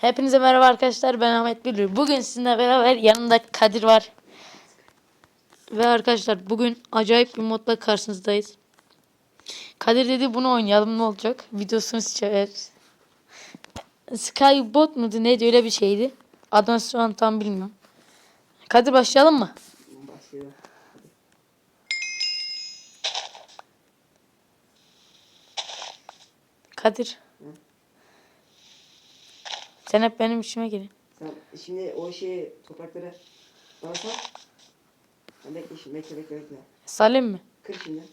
Hepinize merhaba arkadaşlar ben Ahmet Bülür. Bugün sizinle beraber yanımda Kadir var. Ve arkadaşlar bugün acayip bir modla karşınızdayız. Kadir dedi bunu oynayalım ne olacak? Videosunu seçer. Skybot muydu neydi öyle bir şeydi. Adını şu an tam bilmiyorum. Kadir başlayalım mı? Başlıyor. Kadir. Sen hep benim işime girin. Sen şimdi o şeyi toprakları bana sal. Ben bekle şimdi bekle bekle bekle. Salim mi? Kır şimdi.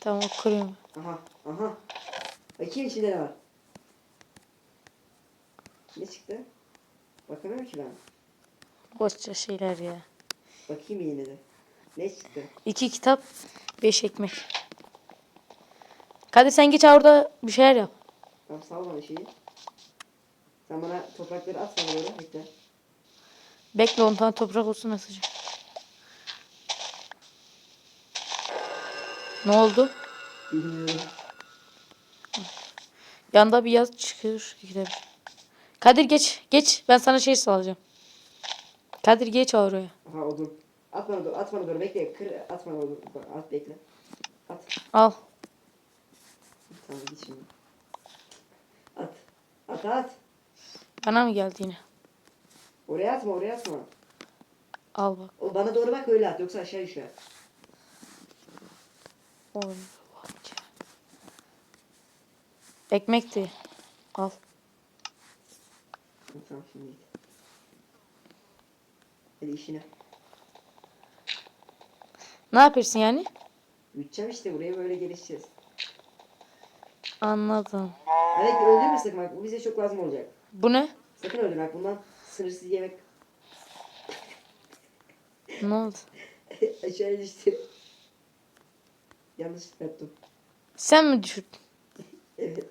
Tamam kuruyorum. Aha aha. Bakayım içinde ne var. Ne çıktı? Bakamıyorum ki ben. Boşça şeyler ya. Bakayım yine de. Ne çıktı? İki kitap, beş ekmek. Kadir sen geç orada bir şeyler yap. Tamam sal bana şeyi. Sen bana toprakları at bana böyle bekle. Bekle on tane toprak olsun atacağım. Ne oldu? Bilmiyorum. Yanda bir yaz çıkıyor. İkide bir. Kadir geç. Geç. Ben sana şey sağlayacağım. Kadir geç oraya. Aha odun. At bana doğru at bana doğru bekle. Kır at bana. Bak, At bekle. At. Al. Tamam git şimdi. At. At at. Bana mı geldi yine? Oraya atma oraya atma. Al bak. O bana doğru bak öyle at yoksa aşağı düşer. Oy, vay canına. Ekmek de. Al. Tamam şimdi. Hadi işine. Ne yapıyorsun yani? Bütçem işte buraya böyle gelişeceğiz. Anladım. Hadi öldürme sakın bak bu bize çok lazım olacak. Bu ne? Sakın öldürme bak bundan sınırsız yemek Ne oldu? aşağıya düştü. Yanlış yaptım. Sen mi düşürdün? Evet.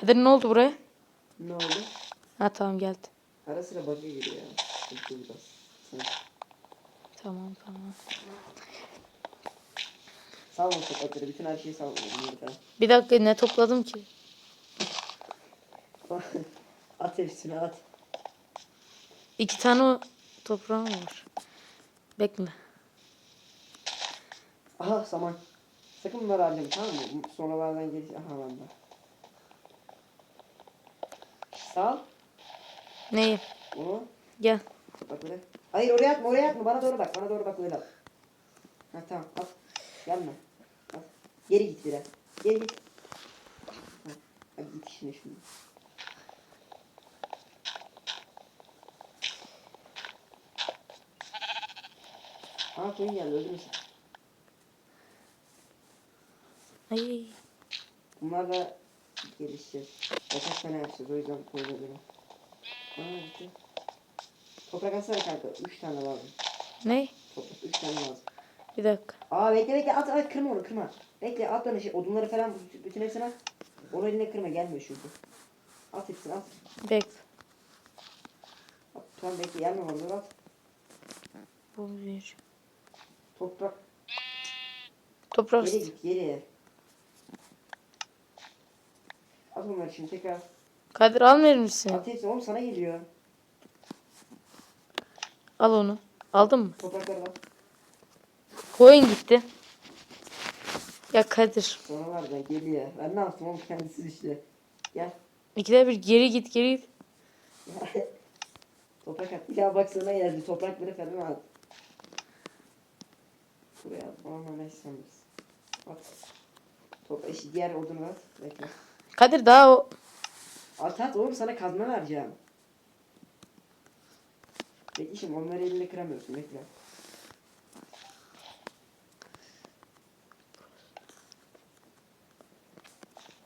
Kadir ne oldu buraya? Ne oldu? Ha tamam geldi. Ara sıra bug'a giriyor ya. Tamam tamam. Salma sokakları. Bütün her şeyi salma. Bir dakika ne topladım ki? at hepsini at. İki tane o toprağım var. Bekle. Aha saman. Sakın bunları harcama tamam mı? Sonralardan gelir. Aha bende. Sal. Neyi? Onu. Gel. Bak böyle. Hayır oraya atma oraya atma. Bana doğru bak. Bana doğru bak böyle at. Ha tamam at. Gelme. Geri git biraz. Geri git. Ha, Hadi git işine şimdi. Aa koyun geldi öldürürsün. Ay. Bunlar da gelişeceğiz. Birkaç tane yapacağız o yüzden koyuyorum. Aa gitti. Toprak atsana kanka. Üç tane lazım. Ne? Toprak üç tane lazım. Bir dakika. Aa bekle bekle at at kırma onu kırma. Bekle at bana şey odunları falan bütün hepsini at. Onu eline kırma gelmiyor çünkü. At hepsini at. Bekle. at. Tamam bekle gelmiyor onları at. Bu bir. Toprak Toprak. geri git geri. At onları şimdi tekrar. Kadir almıyor musun? At hepsini oğlum sana geliyor. Al onu. Aldın mı? Toprakları at. Koyun gitti. Ya Kadir. Sonralardan geliyor. Ben ne yaptım oğlum kendisi işte. Gel. İkide bir geri git geri git. Toprak at. Bir daha bak sana geldi. Toprakları falan at. Buraya at. Ama ne istiyorsun? At. Toprak işte diğer odunu at. Bekle. Kadir daha o At at oğlum sana kazma vereceğim. Bekle şimdi onları elinde kıramıyorsun. Bekle.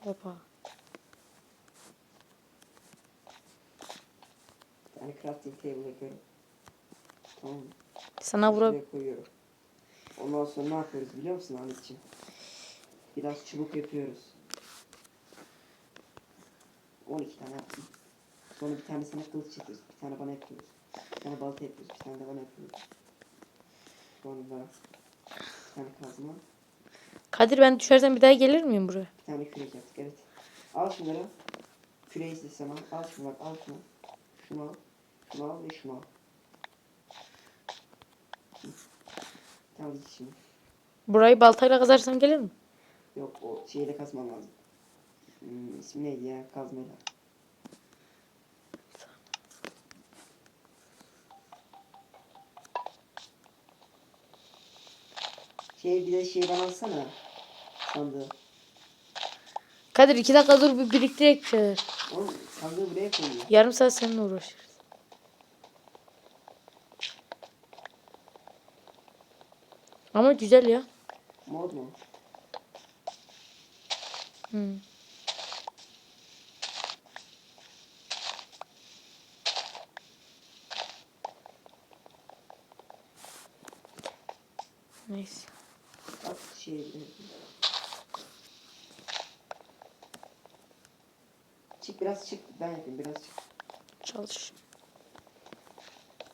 Hopa. Yani crafting table yapıyorum. Tamam? Sana vura koyuyorum. Ondan sonra ne yapıyoruz biliyor musun Ahmetciğim? Biraz çubuk yapıyoruz. 12 tane yaptım. Sonra bir tanesine kılıç yapıyoruz. Bir tane bana yapıyoruz. Bir tane balta yapıyoruz. Bir tane de bana yapıyoruz. Sonra bir tane kazma. Kadir ben düşersem bir daha gelir miyim buraya? Bir tane kürek yaptık evet. Al şunları. Küreği istesem al. Al şunu bak al şunu. Şunu al. Şunu al ve şunu al. Tamam git şimdi. Burayı baltayla kazarsam gelir mi? Yok o şeyle kazman lazım. Hmm, ismi neydi ya? Kazmayla. Şey bir de şey bana alsana. Sandığı. Kadir iki dakika dur bir biriktirek bir şeyler. Oğlum sandığı buraya koyuyor. Yarım saat seninle uğraşırız. Ama güzel ya. Mod mu? Hmm. Neyse. Bak şey. Çık biraz çık. Ben yapayım biraz çık. Çalış.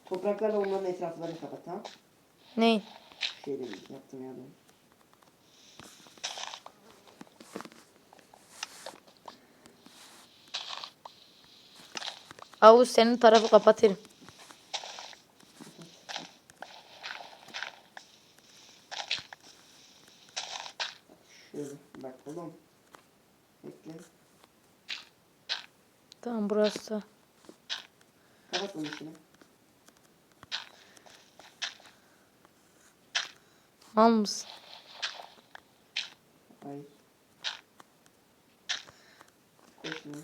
Topraklarla onların etraflarını kapat tamam. Neyin? Şeyleri yaptım ya ben. Avuz senin tarafı kapatırım. Şöyle bak oğlum. Bekle. Tamam burası da. Kapat içine. Mal mısın? Şunu.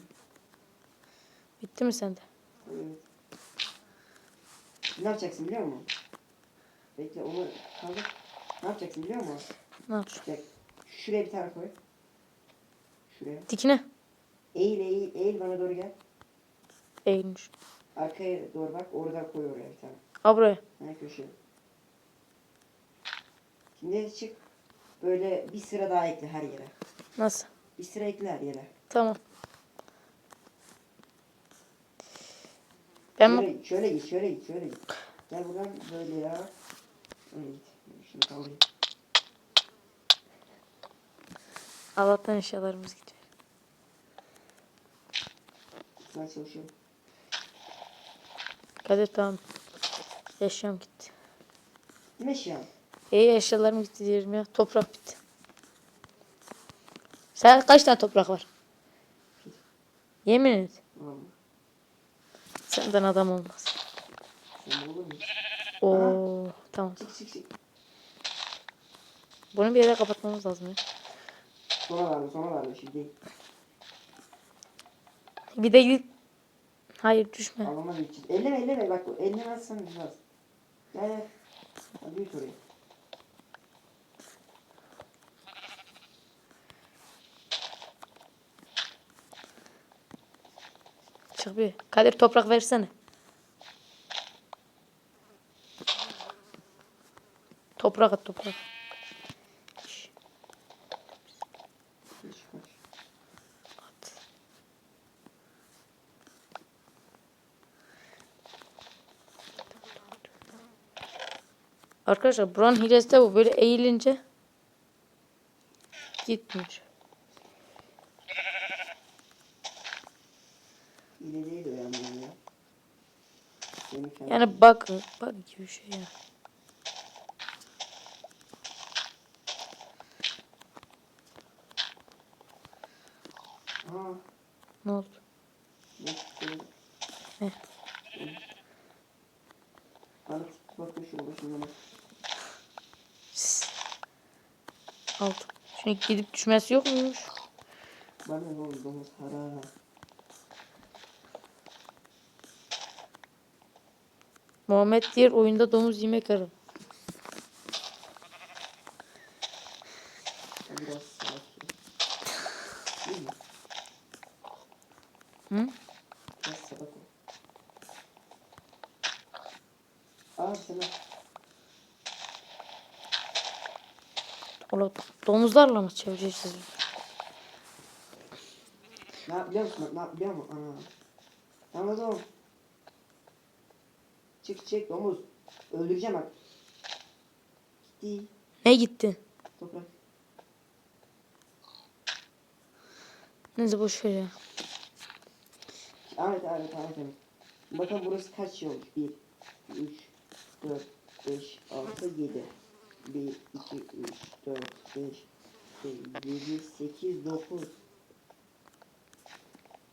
Bitti mi sende? Evet. Ne yapacaksın biliyor musun? Bekle onu kaldır. Ne yapacaksın biliyor musun? Ne yapacağım? Bak şuraya bir tane koy. Şuraya. Dikine. Eğil eğil eğil bana doğru gel. Eğilmiş. Arkaya doğru bak orada koy oraya bir tane. Al buraya. Ha köşeye. Şimdi çık. Böyle bir sıra daha ekle her yere. Nasıl? Bir sıra ekle her yere. Tamam. Ben Şöyle, şöyle git, şöyle git, şöyle git. Gel buradan böyle ya. Öyle git. Şunu kaldırayım. Allah'tan eşyalarımız gidiyor. Sen çalışıyorum. Kadir tamam. Eşyam gitti. Ne eşya? İyi eşyalarım gitti diyorum ya. Toprak bitti. Sen kaç tane toprak var? Yemin et. Tamam. Senden adam olmaz. Sen olur? Oo tamam. Çık çık çık. Bunu bir yere kapatmamız lazım ya. Sona verme, sona verme şimdi değil. Bir de gidip Hayır düşme. Alama gideceğiz. Elleme elleme bak elleme atsan biraz. Gel gel. Hadi büyüt orayı. Çık bir. Kadir toprak versene. Toprak at toprak. Hiç kaç. At. Arkadaşlar buranın hilesi de bu. Böyle eğilince gitmiyor. Yani. bak bak gibi bir şey ya. Aa, Ne oldu? ne çıktı? Ne? Bana bakma şunu Aldım. Şimdi gidip düşmesi yok muymuş? Bana oldu domuz hara. Muhammed diğer oyunda domuz yemek mi? Hı? Aa Oğlum domuzlarla mı çevireceğiz? Ne yapacağım? Ne yapacağım? Ana. Anladım. Çık çık domuz. Öldüreceğim bak. Gitti. Ne gitti? Toprak. Neyse boş ver ya. Evet evet evet evet. Bakalım burası kaç yol? 1, 3, 4, 5, 6, 7. 1, 2, 3, 4, 5, 7, 8, 9.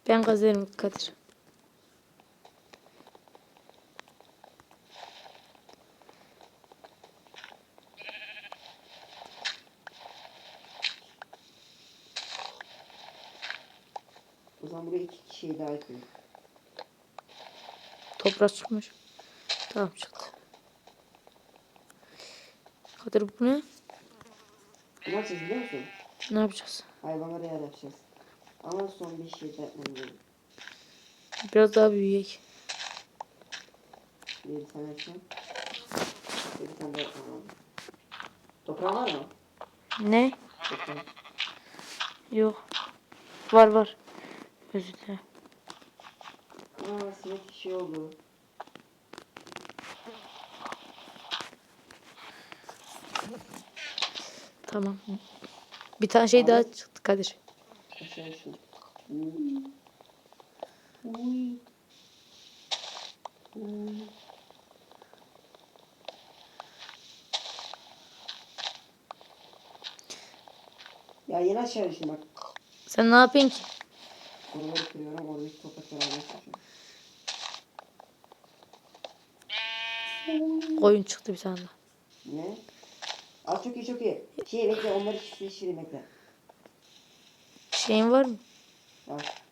Ben kazarım Kadir. O zaman buraya iki şey daha ekleyelim. Toprak çıkmış. Tamam çıktı. Kadir bu ne? Ne yapacağız biliyor musun? Ne yapacağız? Hayvanlara yer yapacağız. Ama son bir şey yapmam lazım. Biraz daha büyüyek. Bir tane yapacağım. Bir tane daha yapmam lazım. Toprağın var mı? Ne? Toprağın. Yok. Var var. Özür dilerim. Aa sinek şey oldu. Tamam. Bir tane şey daha çıktı Kadir. Uy. Uy. Uy. Ya yine aşağı düştüm bak. Sen ne yapıyorsun ki? Oraları kırıyorum, oradaki toprakları çalışıyorum. Koyun çıktı bir tane daha. Ne? Aa çok iyi çok iyi. Şey bekle onları şişireyim bekle. Şeyin var mı? Var.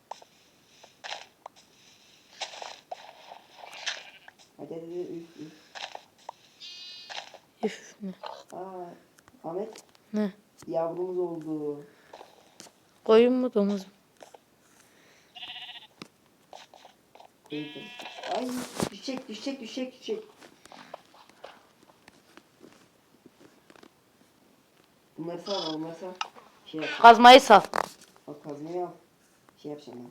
Hadi hadi hadi üf üf. Üf ne? Aa Ahmet Ne? yavrumuz oldu. Koyun mu domuz mu? Ay düşecek düşecek düşecek düşecek. Bunları sağ bunları sağ. Şey yap. Kazmayı sal. Bak kazmayı al. Şey yapacağım ben.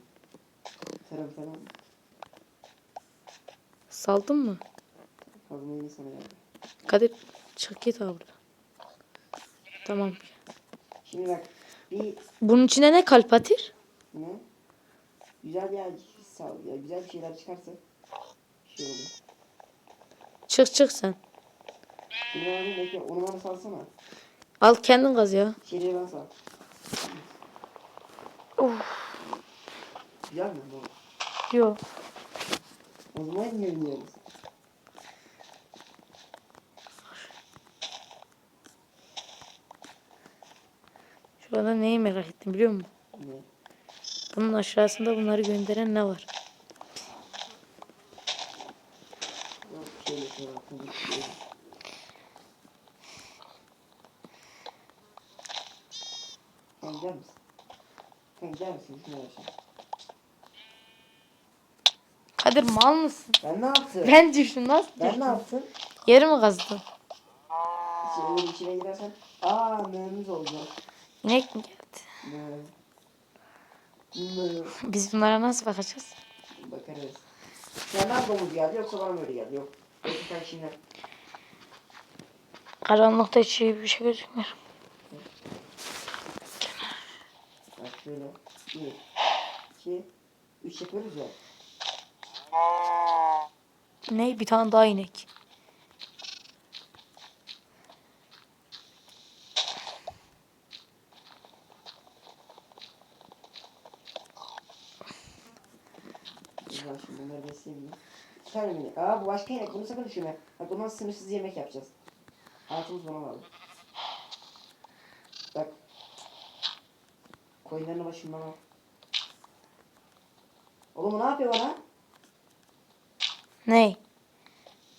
Tarafı falan. Saldın mı? Kazmayı ne sana verdim. Kadir çık git abi buradan. Tamam. Şimdi bak bir Bunun içine ne kalp atır? ne? Güzel bir yer sağ ya güzel bir şeyler çıkarsa şey olur. Çık çık sen. Bunu bana bekle onu bana salsana. Al kendin kaz ya. Şeyleri bana sal. Of. Mi bu? Yok. O zaman niye bilmiyoruz? Şu anda neyi merak ettim biliyor musun? Ne? Bunun aşağısında bunları gönderen ne var? Yok şey yapıyorlar. konuşuyorlar. Sen gider misin? Sen gider misin? Şuna yaşa. Kadir mal mısın? Ben ne yaptım? Ben düştüm nasıl Ben düştüm? ne yaptım? Yeri mi kazdın? İçine, içine gidersen. Aa mühürümüz olacak. İnek mi geldi? Mühür. Biz bunlara nasıl bakacağız? Bakarız. Senden domuz geldi yoksa bana mı öyle geldi? Yok. Peki sen şimdi. Karanlıkta hiç bir şey gözükmüyor. Bak şöyle. Bir, iki, üç yapıyoruz ya. Ne? Bir tane daha inek. Güzel şimdi bunları besleyeyim tane minik. Aa bu başka inek. Bunu sakın düşürme. Bak bundan sınırsız yemek yapacağız. Altımız buna bağlı. Koyunlarını başımdan al. Oğlum ne yapıyor bana? Ne?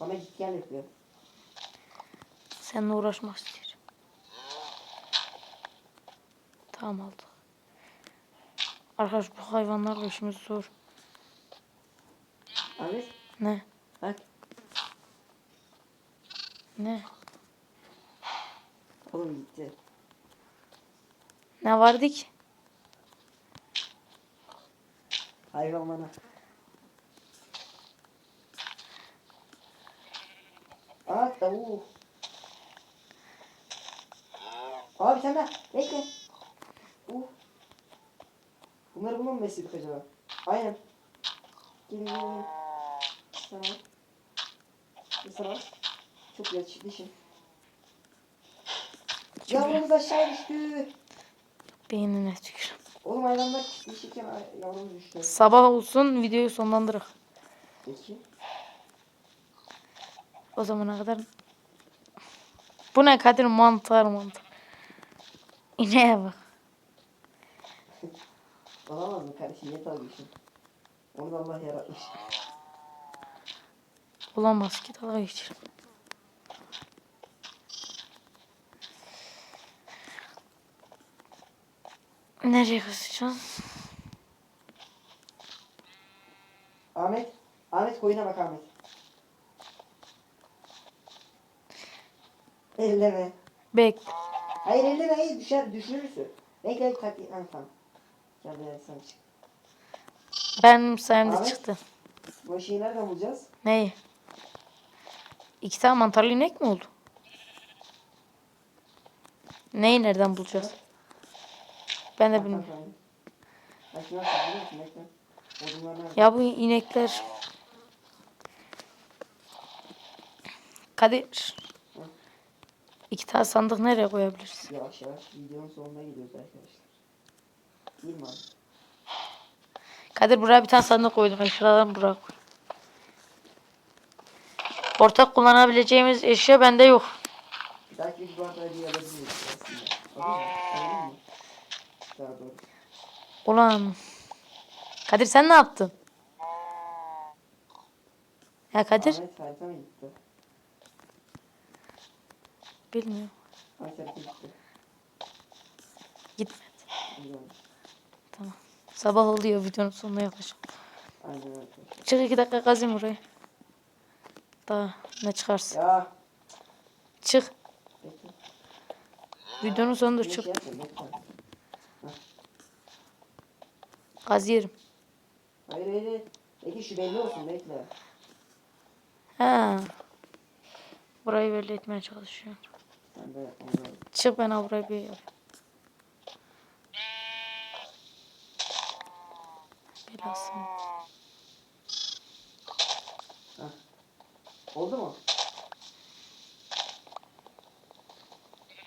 Bana git gel yapıyor. Seninle uğraşmak istiyorum. Tamam aldık. Arkadaş bu hayvanlarla işimiz zor. Ahmet Ne? bak. Ne? Oğlum gitti. Ne vardı ki? Hayvan bana. Aa tavuk. Abi sen de bekle. Uh. Bunları bununla mı besledik acaba? Aynen. Gelin gelin gelin. Tamam. Mesela çok yaş dişim. Yavrumuz aşağı düştü. Beynine tükür. Oğlum hayvanlar dişiken yavrumuz düştü. Sabah olsun videoyu sonlandırır. Peki. O zamana kadar. Bu ne Kadir mantar mantar. İneğe bak. Olamaz mı kardeşim? Niye dalgıyorsun? Onu da Allah yaratmış. Olamaz ki dalga geçir. Nereye kaçacağız? Ahmet. Ahmet koyuna bak Ahmet. Elleme. Bek. Hayır elleme hayır düşer düşürürsün. Bekle tak. Ha tamam. Gel ben sana çık. Benim sayemde Ahmet. çıktı. Bu şeyi nereden bulacağız? Neyi? İki tane mantarlı inek mi oldu? Neyi nereden bulacağız? Ben de bilmiyorum. Ya bu inekler... Kadir. Hı. İki tane sandık nereye koyabiliriz? Yavaş yavaş videonun sonuna gidiyoruz arkadaşlar. Değil mi abi? Kadir buraya bir tane sandık koydum. Eşyalarını buraya koy. Ortak kullanabileceğimiz eşya bende yok. Bir dahaki bir bardağı bir alabilir miyiz aslında? Alır mı? Alır mı? Daha doğru. Ulan. Kadir sen ne yaptın? Ya Kadir? Ahmet harita mı gitti? Bilmiyorum. Ahmet gitti. Gitmedi. İyi olmuş. Sabah oluyor videonun sonuna yaklaşık. Aynen. Çık iki dakika kazayım burayı. Daha ne çıkarsın. Ya. Çık. Bekle. Videonun sonunda çık. şey Kaz yerim. Hayır hayır. Bekle şu belli olsun bekle. Ha. Burayı belli etmeye çalışıyorum. Sen de. Çık ben ha burayı bir yapayım. Belasın. Oldu mu?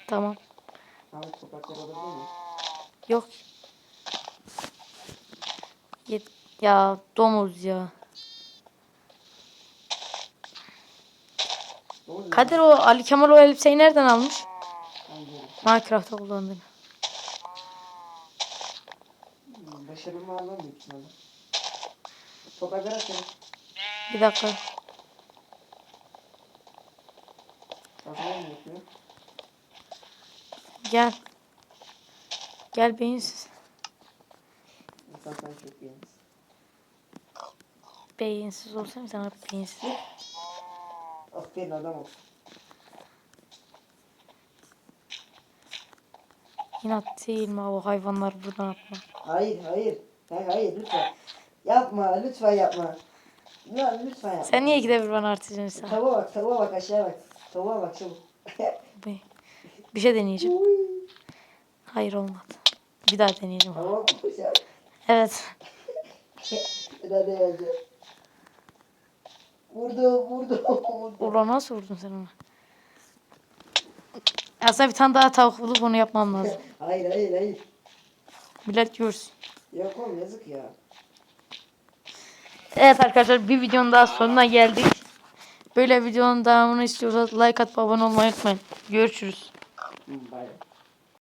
Tamam. Ahmet topraklar alabilir miyim? Yok. Yet ya domuz ya. Kadir o Ali Kemal o elbiseyi nereden almış? Minecraft'ta kullandığını. Hmm, Başarımı büyük ihtimalle. Topraklar açalım. Bir dakika. Gel. Gel beyinsiz. İnsan sen çok beğenir. Beyinsiz olsam sana beyinsiz. Aferin adam ol. İnat değil mi o hayvanlar buradan atma. Hayır hayır. Hayır hayır lütfen. Yapma lütfen yapma. Ya lütfen yapma. Sen niye ikide bir bana artırıyorsun sen? Tavuğa bak tavuğa bak aşağıya bak. Tavuğa bak çabuk. Bir- Bir şey deneyeceğim. Hayır olmadı. Bir daha deneyeceğim. Aşağı. Evet. Daha deneyeceğim. Vurdu vurdu vurdu. Ulan nasıl vurdun sen onu? Aslında bir tane daha tavuk bulup onu yapmam lazım. Hayır hayır hayır. Millet görsün. Yok oğlum yazık ya. Evet arkadaşlar bir videonun daha sonuna geldik. Böyle videonun devamını istiyorsanız like atıp abone olmayı unutmayın. Görüşürüz. Bay.